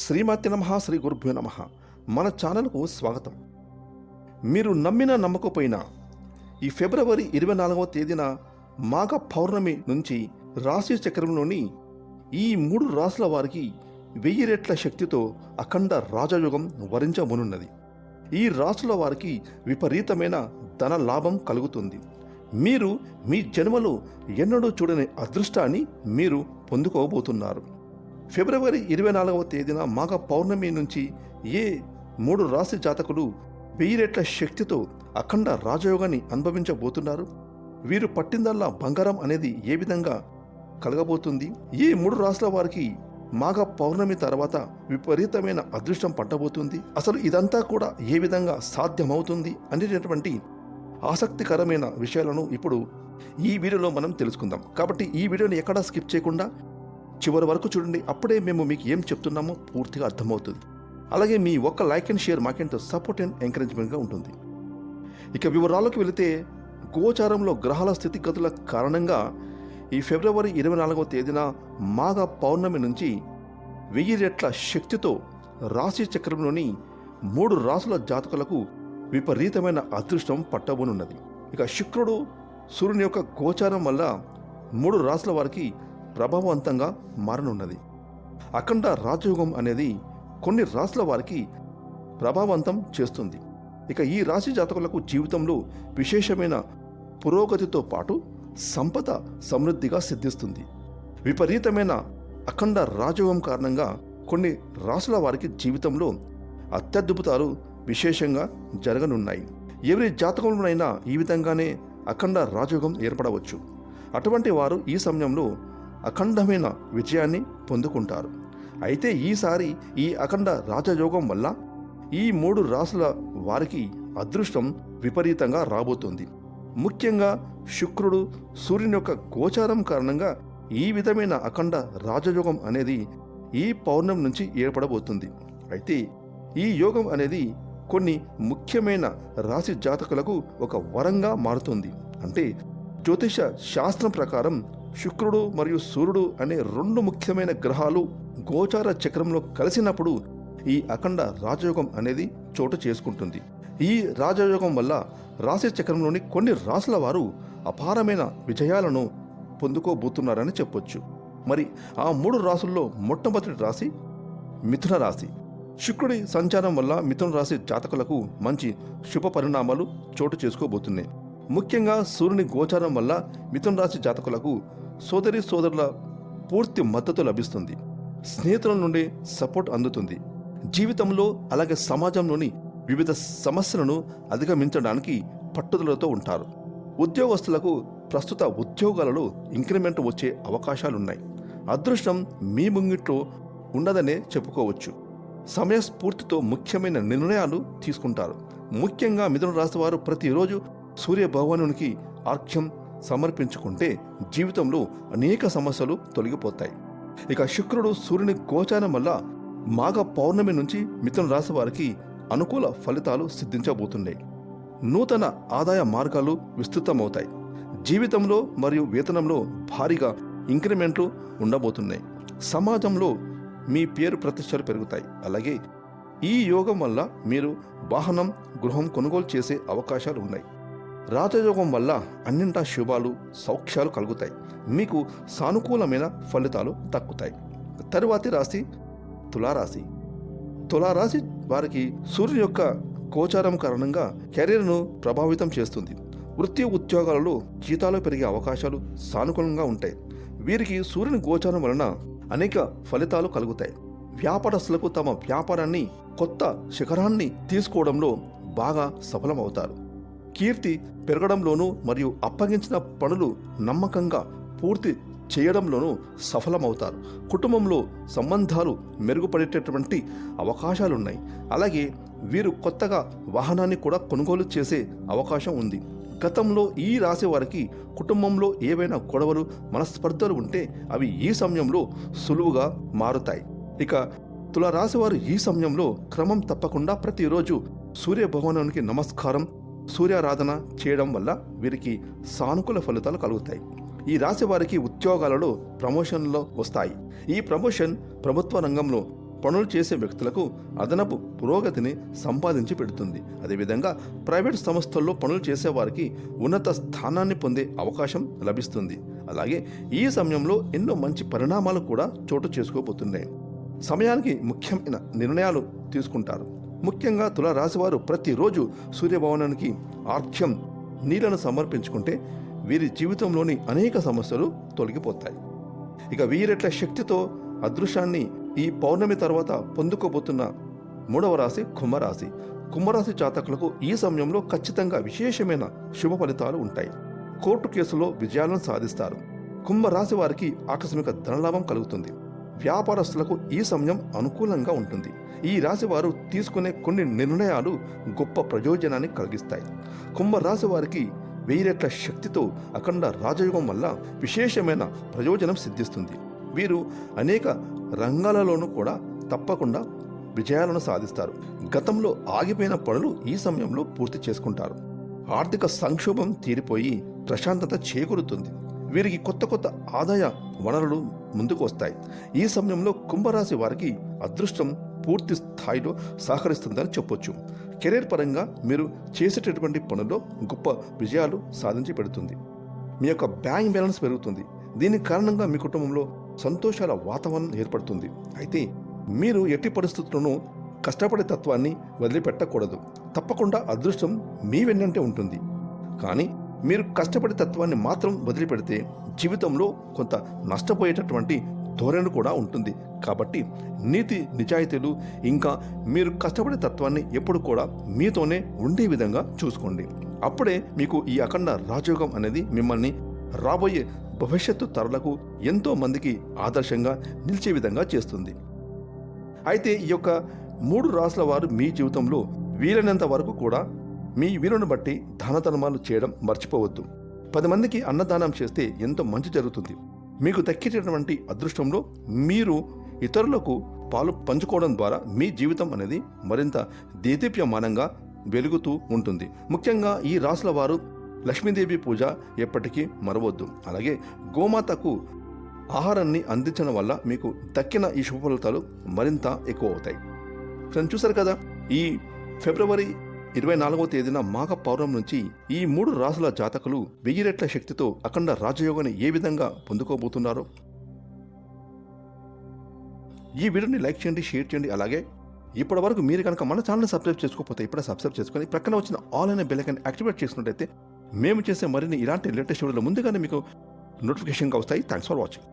శ్రీమతి నమ శ్రీ గురుభ్యో నమ. మన ఛానల్కు స్వాగతం. మీరు నమ్మినా నమ్మకపోయినా ఈ ఫిబ్రవరి ఇరవై నాలుగవ తేదీన మాఘ పౌర్ణమి నుంచి రాశి చక్రంలోని ఈ మూడు రాసుల వారికి వెయ్యి రెట్ల శక్తితో అఖండ రాజయోగం వరించబోనున్నది. ఈ రాసుల వారికి విపరీతమైన ధన లాభం కలుగుతుంది. మీరు మీ జన్మలో ఎన్నడూ చూడని అదృష్టాన్ని మీరు పొందుకోబోతున్నారు. ఫిబ్రవరి ఇరవై నాలుగవ తేదీన మాఘ పౌర్ణమి నుంచి ఏ మూడు రాశి జాతకులు వెయ్యి రెట్ల శక్తితో అఖండ రాజయోగాన్ని అనుభవించబోతున్నారు? వీరు పట్టిందల్లా బంగారం అనేది ఏ విధంగా కలగబోతుంది? ఈ మూడు రాసుల వారికి మాఘ పౌర్ణమి తర్వాత విపరీతమైన అదృష్టం పట్టబోతుంది. అసలు ఇదంతా కూడా ఏ విధంగా సాధ్యమవుతుంది అనేటటువంటి ఆసక్తికరమైన విషయాలను ఇప్పుడు ఈ వీడియోలో మనం తెలుసుకుందాం. కాబట్టి ఈ వీడియోని ఎక్కడా స్కిప్ చేయకుండా చివరి వరకు చూడండి అప్పుడే మేము మీకు ఏం చెప్తున్నామో పూర్తిగా అర్థమవుతుంది. అలాగే మీ ఒక్క లైక్ అండ్ షేర్ మాకెంతో సపోర్ట్ అండ్ ఎంకరేజ్మెంట్గా ఉంటుంది. ఇక వివరాలకు వెళితే గోచారంలో గ్రహాల స్థితిగతుల కారణంగా ఈ ఫిబ్రవరి ఇరవై నాలుగవ తేదీన మాఘ పౌర్ణమి నుంచి వెయ్యి రెట్ల శక్తితో రాశి చక్రంలోని మూడు రాసుల జాతకులకు విపరీతమైన అదృష్టం పట్టబోనున్నది. ఇక శుక్రుడు సూర్యుని యొక్క గోచారం వల్ల మూడు రాసుల వారికి ప్రభావవంతంగా మారనున్నది. అఖండ రాజయోగం అనేది కొన్ని రాసుల వారికి ప్రభావవంతం చేస్తుంది. ఇక ఈ రాశి జాతకులకు జీవితంలో విశేషమైన పురోగతితో పాటు సంపద సమృద్ధిగా సిద్ధిస్తుంది. విపరీతమైన అఖండ రాజయోగం కారణంగా కొన్ని రాసుల వారికి జీవితంలో అత్యద్భుతాలు విశేషంగా జరగనున్నాయి. ఎవరి జాతకంలోనైనా ఈ విధంగానే అఖండ రాజయోగం ఏర్పడవచ్చు. అటువంటి వారు ఈ సమయంలో అఖండమైన విజయాన్ని పొందుకుంటారు. అయితే ఈసారి ఈ అఖండ రాజయోగం వల్ల ఈ మూడు రాసుల వారికి అదృష్టం విపరీతంగా రాబోతుంది. ముఖ్యంగా శుక్రుడు సూర్యుని యొక్క గోచారం కారణంగా ఈ విధమైన అఖండ రాజయోగం అనేది ఈ పౌర్ణం నుంచి ఏర్పడబోతుంది. అయితే ఈ యోగం అనేది కొన్ని ముఖ్యమైన రాశి జాతకులకు ఒక వరంగా మారుతుంది. అంటే జ్యోతిష శాస్త్రం ప్రకారం శుక్రుడు మరియు సూర్యుడు అనే రెండు ముఖ్యమైన గ్రహాలు గోచార చక్రంలో కలిసినప్పుడు ఈ అఖండ రాజయోగం అనేది చోటు చేసుకుంటుంది. ఈ రాజయోగం వల్ల రాశి చక్రంలోని కొన్ని రాసుల వారు అపారమైన విజయాలను పొందుకోబోతున్నారని చెప్పొచ్చు. మరి ఆ మూడు రాసుల్లో మొట్టమొదటి రాశి మిథున రాశి. శుక్రుడి సంచారం వల్ల మిథున రాశి జాతకులకు మంచి శుభ పరిణామాలు చోటు చేసుకోబోతున్నాయి. ముఖ్యంగా సూర్యుని గోచారం వల్ల మిథున రాశి జాతకులకు సోదరి సోదరుల పూర్తి మద్దతు లభిస్తుంది. స్నేహితుల నుండి సపోర్ట్ అందుతుంది. జీవితంలో అలాగే సమాజంలోని వివిధ సమస్యలను అధిగమించడానికి పట్టుదలతో ఉంటారు. ఉద్యోగస్తులకు ప్రస్తుత ఉద్యోగాలలో ఇంక్రిమెంట్ వచ్చే అవకాశాలున్నాయి. అదృష్టం మీ ముంగిట్లో ఉండదనే చెప్పుకోవచ్చు. సమయస్ఫూర్తితో ముఖ్యమైన నిర్ణయాలు తీసుకుంటారు. ముఖ్యంగా మిథున రాశి వారు ప్రతిరోజు సూర్య భగవానునికి ఆర్ఘ్యం సమర్పించుకుంటే జీవితంలో అనేక సమస్యలు తొలగిపోతాయి. ఇక శుక్రుడు సూర్యుని గోచారం వల్ల మాఘ పౌర్ణమి నుంచి మిథున రాశి వారికి అనుకూల ఫలితాలు సిద్ధించబోతున్నాయి. నూతన ఆదాయ మార్గాలు విస్తృతమవుతాయి. జీవితంలో మరియు వేతనంలో భారీగా ఇంక్రిమెంట్లు ఉండబోతున్నాయి. సమాజంలో మీ పేరు ప్రతిష్టలు పెరుగుతాయి. అలాగే ఈ యోగం వల్ల మీరు వాహనం గృహం కొనుగోలు చేసే అవకాశాలు ఉన్నాయి. రాజయోగం వల్ల అన్నింటా శుభాలు సౌఖ్యాలు కలుగుతాయి. మీకు సానుకూలమైన ఫలితాలు దక్కుతాయి. తరువాతి రాశి తులారాశి. తులారాశి వారికి సూర్యుని యొక్క గోచారం కారణంగా కెరీర్ను ప్రభావితం చేస్తుంది. వృత్తి ఉద్యోగాలలో జీతాలు పెరిగే అవకాశాలు సానుకూలంగా ఉంటాయి. వీరికి సూర్యుని గోచారం వలన అనేక ఫలితాలు కలుగుతాయి. వ్యాపారస్తులకు తమ వ్యాపారాన్ని కొత్త శిఖరాన్ని తీసుకోవడంలో బాగా సఫలమవుతారు. కీర్తి పెరగడంలోనూ మరియు అప్పగించిన పనులు నమ్మకంగా పూర్తి చేయడంలోనూ సఫలమవుతారు. కుటుంబంలో సంబంధాలు మెరుగుపడేటటువంటి అవకాశాలున్నాయి. అలాగే వీరు కొత్తగా వాహనాన్ని కూడా కొనుగోలు చేసే అవకాశం ఉంది. గతంలో ఈ రాసే వారికి కుటుంబంలో ఏవైనా గొడవలు మనస్పర్ధలు ఉంటే అవి ఈ సమయంలో సులువుగా మారుతాయి. ఇక తులారాశి వారు ఈ సమయంలో క్రమం తప్పకుండా ప్రతిరోజు సూర్య భగవానునికి నమస్కారం సూర్యారాధన చేయడం వల్ల వీరికి సానుకూల ఫలితాలు కలుగుతాయి. ఈ రాశి వారికి ఉద్యోగాలలో ప్రమోషన్లో వస్తాయి. ఈ ప్రమోషన్ ప్రభుత్వ రంగంలో పనులు చేసే వ్యక్తులకు అదనపు పురోగతిని సంపాదించి పెడుతుంది. అదేవిధంగా ప్రైవేట్ సంస్థల్లో పనులు చేసేవారికి ఉన్నత స్థానాన్ని పొందే అవకాశం లభిస్తుంది. అలాగే ఈ సమయంలో ఎన్నో మంచి పరిణామాలు కూడా చోటు చేసుకోబోతున్నాయి. సమయానికి ముఖ్యమైన నిర్ణయాలు తీసుకుంటారు. ముఖ్యంగా తులరాశివారు ప్రతిరోజు సూర్యభవనానికి ఆర్ఘ్యం నీళ్ళను సమర్పించుకుంటే వీరి జీవితంలోని అనేక సమస్యలు తొలగిపోతాయి. ఇక వీరెట్ల శక్తితో అదృశ్యాన్ని ఈ పౌర్ణమి తర్వాత పొందుకోబోతున్న మూడవ రాశి కుంభరాశి. కుంభరాశి జాతకులకు ఈ సమయంలో ఖచ్చితంగా విశేషమైన శుభ ఫలితాలు ఉంటాయి. కోర్టు కేసులో విజయాలను సాధిస్తారు. కుంభరాశి వారికి ఆకస్మిక ధనలాభం కలుగుతుంది. వ్యాపారస్తులకు ఈ సమయం అనుకూలంగా ఉంటుంది. ఈ రాశి వారు తీసుకునే కొన్ని నిర్ణయాలు గొప్ప ప్రయోజనాన్ని కలిగిస్తాయి. కుంభరాశి వారికి వెయ్యి శక్తితో అఖండ రాజయోగం వల్ల విశేషమైన ప్రయోజనం సిద్ధిస్తుంది. వీరు అనేక రంగాలలోనూ కూడా తప్పకుండా విజయాలను సాధిస్తారు. గతంలో ఆగిపోయిన పనులు ఈ సమయంలో పూర్తి చేసుకుంటారు. ఆర్థిక సంక్షోభం తీరిపోయి ప్రశాంతత చేకూరుతుంది. వీరికి కొత్త కొత్త ఆదాయ వనరులు ముందుకు వస్తాయి. ఈ సమయంలో కుంభరాశి వారికి అదృష్టం పూర్తి స్థాయిలో సహకరిస్తుందని చెప్పొచ్చు. కెరీర్ పరంగా మీరు చేసేటటువంటి పనుల్లో గొప్ప విజయాలు సాధించి పెడుతుంది. మీ యొక్క బ్యాంక్ బ్యాలెన్స్ పెరుగుతుంది. దీని కారణంగా మీ కుటుంబంలో సంతోషాల వాతావరణం ఏర్పడుతుంది. అయితే మీరు ఎట్టి పరిస్థితులను కష్టపడే తత్వాన్ని వదిలిపెట్టకూడదు. తప్పకుండా అదృష్టం మీ వెన్నంటే ఉంటుంది. కానీ మీరు కష్టపడే తత్వాన్ని మాత్రం వదిలిపెడితే జీవితంలో కొంత నష్టపోయేటటువంటి ధోరణి కూడా ఉంటుంది. కాబట్టి నీతి నిజాయితీలు ఇంకా మీరు కష్టపడే తత్వాన్ని ఎప్పుడు కూడా మీతోనే ఉండే విధంగా చూసుకోండి. అప్పుడే మీకు ఈ అఖండ రాజయోగం అనేది మిమ్మల్ని రాబోయే భవిష్యత్తు తరలకు ఎంతో మందికి ఆదర్శంగా నిలిచే విధంగా చేస్తుంది. అయితే ఈ యొక్క మూడు రాసుల వారు మీ జీవితంలో వీలైనంత వరకు కూడా మీ వీలును బట్టి దాన ధర్మాలు చేయడం మర్చిపోవద్దు. పది మందికి అన్నదానం చేస్తే ఎంతో మంచి జరుగుతుంది. మీకు దక్కేటటువంటి అదృష్టంలో మీరు ఇతరులకు పాలు పంచుకోవడం ద్వారా మీ జీవితం అనేది మరింత దేదీప్యమానంగా వెలుగుతూ ఉంటుంది. ముఖ్యంగా ఈ రాసుల వారు లక్ష్మీదేవి పూజ ఎప్పటికీ మరవద్దు. అలాగే గోమాతకు ఆహారాన్ని అందించడం వల్ల మీకు దక్కిన ఈ శుభ ఫలితాలు మరింత ఎక్కువ అవుతాయి. ఫ్రెండ్స్ చూసారు కదా? ఈ ఫిబ్రవరి ఇరవై నాలుగవ తేదీన మాఘ పౌర్ణం నుంచి ఈ మూడు రాసుల జాతకులు వెయ్యి రెట్ల శక్తితో అఖండ రాజయోగాన్ని ఏ విధంగా పొందుకోబోతున్నారో. ఈ వీడియోని లైక్ చేయండి షేర్ చేయండి. అలాగే ఇప్పటి వరకు మీరు కనుక మన ఛానల్ని సబ్స్క్రైబ్ చేసుకోకపోతే ఇప్పుడే సబ్స్క్రైబ్ చేసుకొని ప్రక్కన వచ్చిన ఆల్ అనే బెల్లకన్ యాక్టివేట్ చేసినట్టయితే మేము చేసే మరిన్ని ఇలాంటి లేటెస్ట్ వీడియోలు ముందుగానే మీకు నోటిఫికేషన్గా వస్తాయి. Thanks for watching